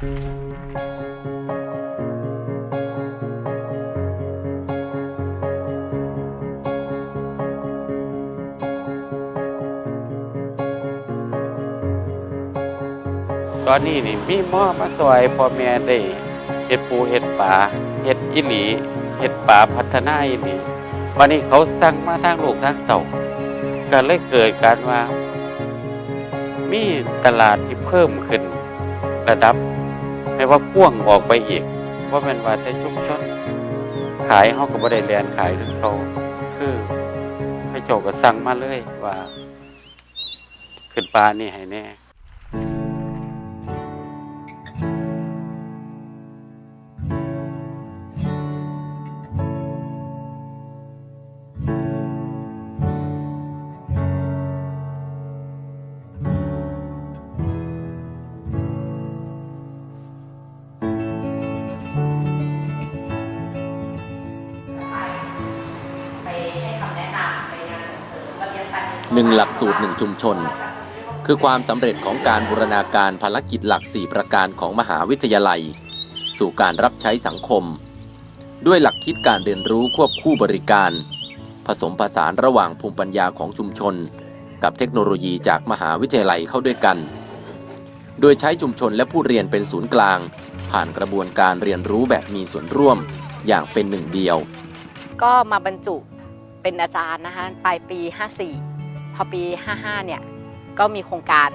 ตอนนี้นี่มีหม้อมาซอยพ่อแม่ได้เฮ็ดปูเฮ็ดปลาเฮ็ดอีหลีเฮ็ดปลาพัฒนาอีหลีวันนี้เขาสั่งมาทางลูกทางเต่าก็เลยเกิดการว่า มีตลาดที่เพิ่มขึ้นระดับ ให้ว่าพ่วงออกไปอีกว่าเป็นว่าแต่ชุมชนขายเขาก็บ่ได้แลนขายคือเขาคือพระเจ้าก็สั่งมาเลยว่า ขึ้นปลานี่ให้แน่ หนึ่งหลักสูตรหนึ่งชุมชน คือความสำเร็จของการบูรณาการภารกิจหลัก 4 ประการของมหาวิทยาลัย สู่การรับใช้สังคม ด้วยหลักคิดการเรียนรู้ควบคู่บริการ ผสมผสานระหว่างภูมิปัญญาของชุมชน กับเทคโนโลยีจากมหาวิทยาลัยเข้าด้วยกัน โดยใช้ชุมชนและผู้เรียนเป็นศูนย์กลาง ผ่านกระบวนการเรียนรู้แบบมีส่วนร่วมอย่างเป็นหนึ่งเดียว ก็มาบรรจุเป็นอาจารย์นะคะปลายปี 54 อปี 55 เนี่ย ก็มีโครงการ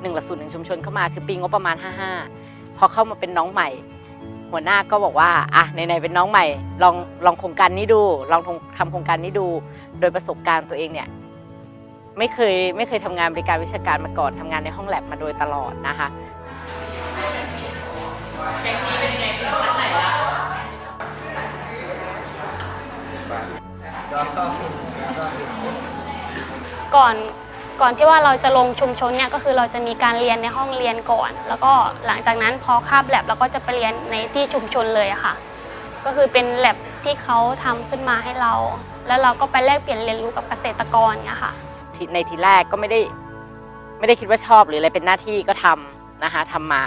หนึ่งหลักสูตรหนึ่งชุมชนเข้ามาคือปีงบประมาณ 55 พอเข้ามาเป็นน้องใหม่ หัวหน้าก็บอกว่าอะไหนๆเป็นน้องใหม่ ลองลองโครงการนี้ดู ลองทำโครงการนี้ดู โดยประสบการณ์ตัวเองเนี่ยไม่เคยไม่เคยทำงานบริการวิชาการมาก่อนทำงานในห้องแลบมาโดยตลอดนะคะ ก่อนก่อนที่ว่าเราจะลงชุมชนเนี่ยก็คือเราจะมีการเรียนในห้องเรียนก่อน แล้วก็หลังจากนั้นพอคาบแลบเราก็จะไปเรียนในที่ชุมชนเลยค่ะ ก็คือเป็นแลบที่เขาทำขึ้นมาให้เรา แล้วเราก็ไปแลกเปลี่ยนเรียนรู้กับเกษตรกรเนี่ยค่ะในทีแรกก็ไม่ได้ไม่ได้คิดว่าชอบหรืออะไรเป็นหน้าที่ก็ทำนะคะทำมา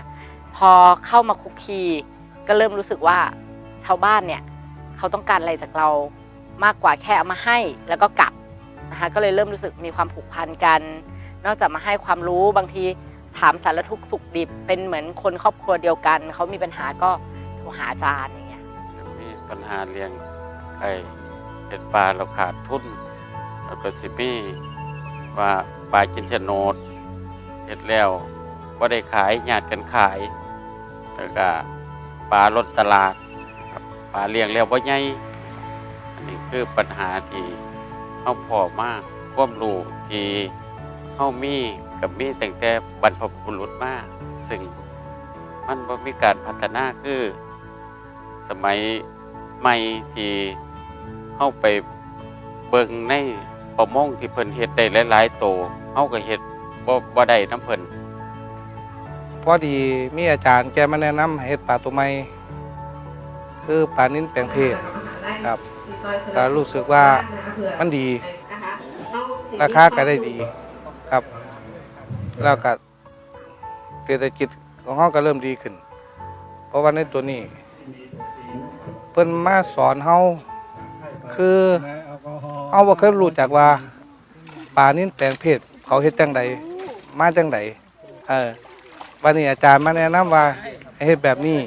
พอเข้ามาคุกคีก็เริ่มรู้สึกว่าชาวบ้านเนี่ยเขาต้องการอะไรจากเรามากกว่าแค่เอามาให้แล้วก็กลับ นะคะก็เลยเริ่มรู้สึกมีความผูกพันกัน นอกจากมาให้ความรู้บางทีถามสารทุกข์สุขดิบ เป็นเหมือนคนครอบครัวเดียวกัน เขามีปัญหาก็โทรหาอาจารย์อย่างเงี้ยมีปัญหาเลี้ยงไก่เห็ดปลาเราขาดทุนแล้วก็สิมีว่าปลากินโฉนดเห็ดแล้วก็ได้ขายญาติกันขายแล้วก็ปลาลดตลาดปลาเลี้ยงแล้วบ่ใหญ่อันนี้คือปัญหาที่ เฮาพอมากความรู้ที่เฮามีกับมีตั้งแต่บรรพบุรุษมาซึ่งมันบ่มีการพัฒนาคือ สมัยใหม่ที่เข้าไปเบิ่งในประมงที่เพิ่นเฮ็ดได้หลายๆโตเฮาก็เฮ็ดบ่บ่ได้น้ำเพิ่นพอดีมีอาจารย์แกมาแนะนำให้เฮ็ดปลาตัวใหม่คือปลานิ้นแปลงเพศครับ ก็รู้สึกว่ามันดี ราคาก็ได้ดีครับ แล้วก็เศรษฐกิจของเฮาก็เริ่มดีขึ้น เพราะว่าในตัวนี้ เพิ่นมาสอนเฮาคือเฮาบ่เคยรู้จักว่าปลานิ้นแปลงเพศเขาเฮ็ดจังใดมาจังใดเออวันนี้อาจารย์มาแนะนำว่าให้เฮ็ดแบบนี้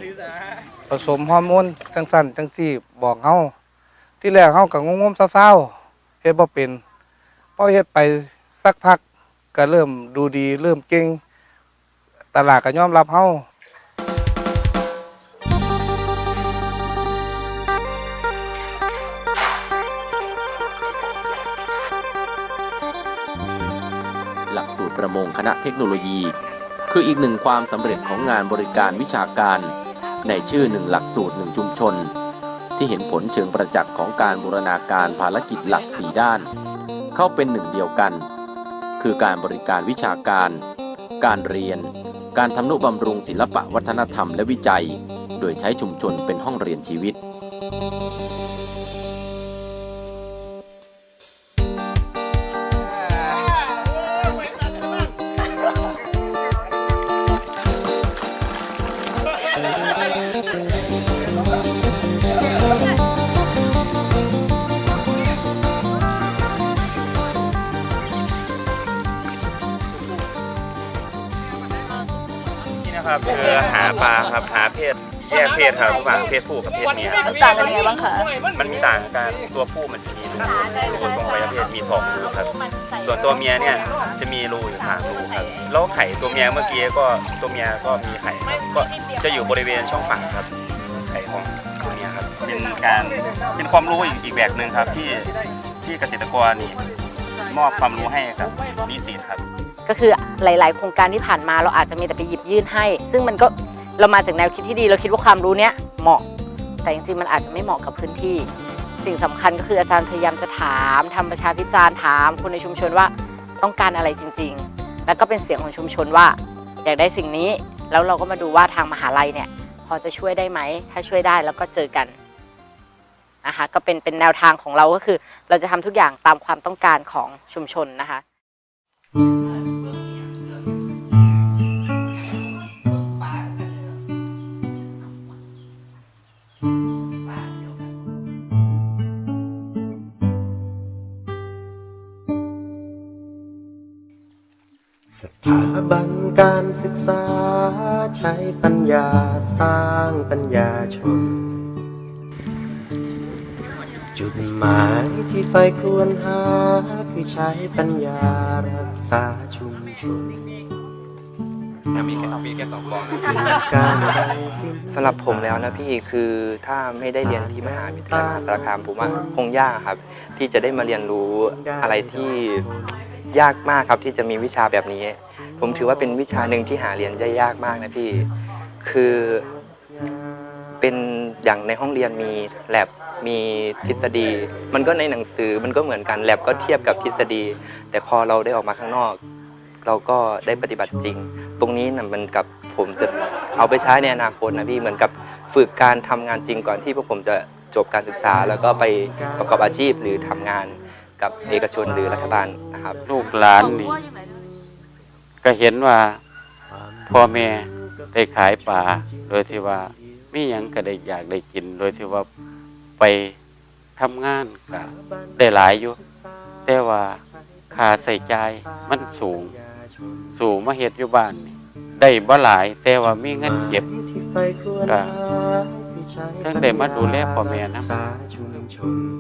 ผสมฮอร์โมนจังสั่นจังซี่บอกเฮา ที่แรกเฮาก็งงๆเศร้าๆเฮ็ดบ่เป็นพอเฮ็ดไปสักพักก็เริ่มดูดีเริ่มเก่งตลาดก็ยอมรับเฮาหลักสูตรประมงคณะเทคโนโลยี คืออีกหนึ่งความสำเร็จของงานบริการวิชาการ ในชื่อหนึ่งหลักสูตรหนึ่งชุมชน ที่เห็นผลเชิงประจักษ์ของการบูรณาการภารกิจหลักสี่ด้าน เข้าเป็นหนึ่งเดียวกัน คือการบริการวิชาการ การเรียน การทำนุบำรุงศิลปะวัฒนธรรมและวิจัย โดยใช้ชุมชนเป็นห้องเรียนชีวิตนี่ นะครับคือหาปลาครับหาเพศแยกเพศครับระหว่างเพศผู้กับเพศเมียมันต่างกันยังไงบ้างคะมันมีต่างกันตัวผู้มันจะมีรูรูตรงอวัยวะเพศมีสองรูครับ ส่วนตัวเมียเนี่ยจะมีรูอยู่สามรูครับแล้วไข่ตัวเมียเมื่อกี้ก็ตัวเมียก็มีไข่ครับก็จะอยู่บริเวณช่องปากครับ ไข่ของตัวเมียครับเป็นการเป็นความรู้อีกอีกแบบหนึ่งครับที่ที่เกษตรกรนี่มอบความรู้ให้กับนิสิตครับ ก็คือหลาย ๆ โครงการที่ผ่านมาเราอาจจะมีแต่ไปหยิบยื่นให้ ซึ่งมันก็เรามาจากแนวคิดที่ดี เราคิดว่าความรู้เนี้ยเหมาะ แต่จริงๆมันอาจจะไม่เหมาะกับพื้นที่ สิ่งสำคัญก็คืออาจารย์พยายามจะถามทำประชาพิจารณ์ถาม คนในชุมชนว่าต้องการอะไรจริง ๆ แล้วก็เป็นเสียงของชุมชนว่า อยากได้สิ่งนี้ แล้วเราก็มาดูว่าทางมหาลัยเนี่ยพอจะช่วยได้ไหม ถ้าช่วยได้แล้วก็เจอกันนะคะก็เป็นเป็นแนวทางของเราก็คือ เราจะทำทุกอย่างตามความต้องการของชุมชนนะคะ สถาบันการศึกษาใช้ปัญญาสร้างปัญญาชน จุดหมายที่ไฟควรหาคือใช้ปัญญารักษาชุมชนมีแค่มีแค่สองฟองการดังสิ้นสำหรับผมแล้วนะพี่คือถ้าไม่ได้เรียนที่มหาวิทยาลัยมหาสารคามผมว่าคงยากครับ ที่จะได้มาเรียนรู้อะไรที่ ยากมากครับที่จะมีวิชาแบบนี้ ผมถือว่าเป็นวิชาหนึ่งที่หาเรียนได้ยากมากนะพี่ คือเป็นอย่างในห้องเรียนมีแลบมีทฤษฎี มันก็ในหนังสือมันก็เหมือนกันแลบก็เทียบกับทฤษฎี แต่พอเราได้ออกมาข้างนอก เราก็ได้ปฏิบัติจริง ตรงนี้นะมันกับผมจะเอาไปใช้ในอนาคตนะพี่เหมือนกับฝึกการทำงานจริงก่อนที่พวกผมจะจบการศึกษา แล้วก็ไปประกอบอาชีพหรือทำงาน กับเอกชนหรือรัฐบาลนะครับลูกหลานนี่ก็เห็นว่าพ่อแม่ได้ขายป่าโดยที่ว่ามียังก็ได้อยากได้กิน โดยที่ว่าไปทำงานก็ได้หลายอยู่แต่ว่าค่าใส่ใจมันสูง สูงมาเฮ็ดอยู่บ้านได้บ่หลาย แต่ว่ามีเงินเก็บก็เพิ่งได้มาดูแลพ่อแม่นำสาชุมชน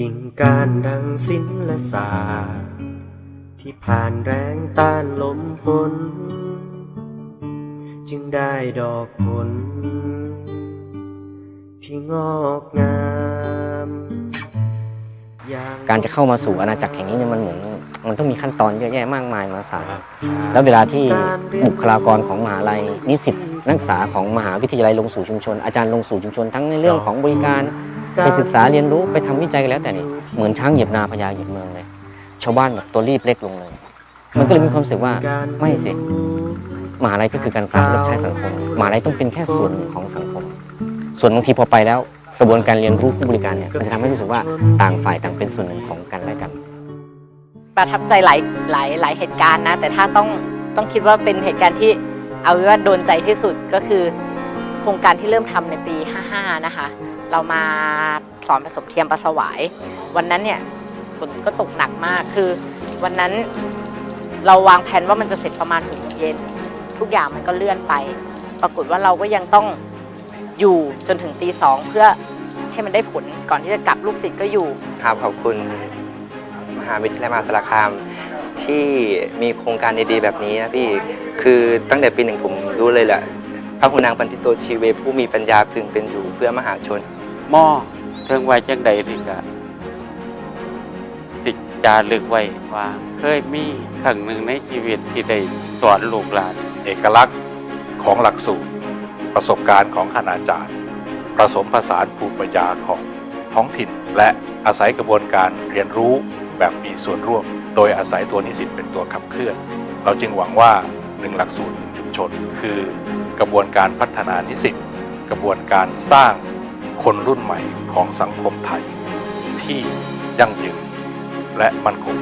กิ่งการดังสิ้นและสาที่ผ่านแรงต้านลมพลจึงได้ดอกผล ที่งอกงามอย่างการจะเข้ามาสู่อาณาจักรแห่งนี้เนี่ยมันเหมือนมันต้องมีขั้นตอนเยอะแยะมากมายมหาศาลแล้วเวลาที่บุคลากรของมหาลัยนิสิตนักศึกษาของมหาวิทยาลัยลงสู่ชุมชน อาจารย์ลงสู่ชุมชนทั้งในเรื่องของบริการ ไปศึกษาเรียนรู้ไปทำวิจัยกันแล้วแต่นี่เหมือนช้างเหยียบนาพญาเหยียบเมืองเลยชาวบ้านแบบตัวรีบเล็กลงเลย มันก็เลยมีความรู้สึกว่าไม่สิมหาลัยก็คือการสร้างรับใช้สังคมมหาลัยต้องเป็นแค่ส่วนหนึ่งของสังคม ส่วนบางทีพอไปแล้ว กระบวนการเรียนรู้ผู้บริการเนี่ยมันจะทำให้รู้สึกว่าต่างฝ่ายต่างเป็นส่วนหนึ่งของกันและกัน ประทับใจหลายหลายหลายเหตุการณ์นะ แต่ถ้าต้องต้องคิดว่าเป็นเหตุการณ์ที่เอาว่าโดนใจที่สุดก็คือ โครงการที่เริ่มทำในปี 55 นะคะ เรามาสอนผสมเทียมปลาสวาย วันนั้นเนี่ยฝนก็ตกหนักมากคือ วันนั้นเราวางแผนว่ามันจะเสร็จประมาณหกโมงเย็นทุกอย่างมันก็เลื่อนไป ปรากฏว่าเราก็ยังต้องอยู่จนถึงตีสองเพื่อให้มันได้ผลก่อนที่จะกลับลูกศิษย์ก็อยู่ ครับขอบคุณมหาวิทยาลัยมหาสารคามที่มีโครงการดีๆแบบนี้นะพี่คือตั้งแต่ปีหนึ่งผมรู้เลยแหละพระหุนางปันติโตชีเวผู้มีปัญญาพึงเป็นอยู่เพื่อมหาชน หม้อเทิงไว้จังใดนี่ก็ติดจารึกไว้ว่าเคยมีครั้งหนึ่งในชีวิตที่ได้สอนลูกหลาน เอกลักษณ์ของหลักสูตร ประสบการณ์ของคณาจารย์ ผสมผสานภูมิปัญญาของท้องถิ่น และอาศัยกระบวนการเรียนรู้แบบมีส่วนร่วม โดยอาศัยตัวนิสิตเป็นตัวขับเคลื่อน เราจึงหวังว่าหนึ่งหลักสูตรชุมชน คือกระบวนการพัฒนานิสิต กระบวนการสร้าง คนรุ่นใหม่ของสังคมไทยที่ยั่งยืนและมั่นคง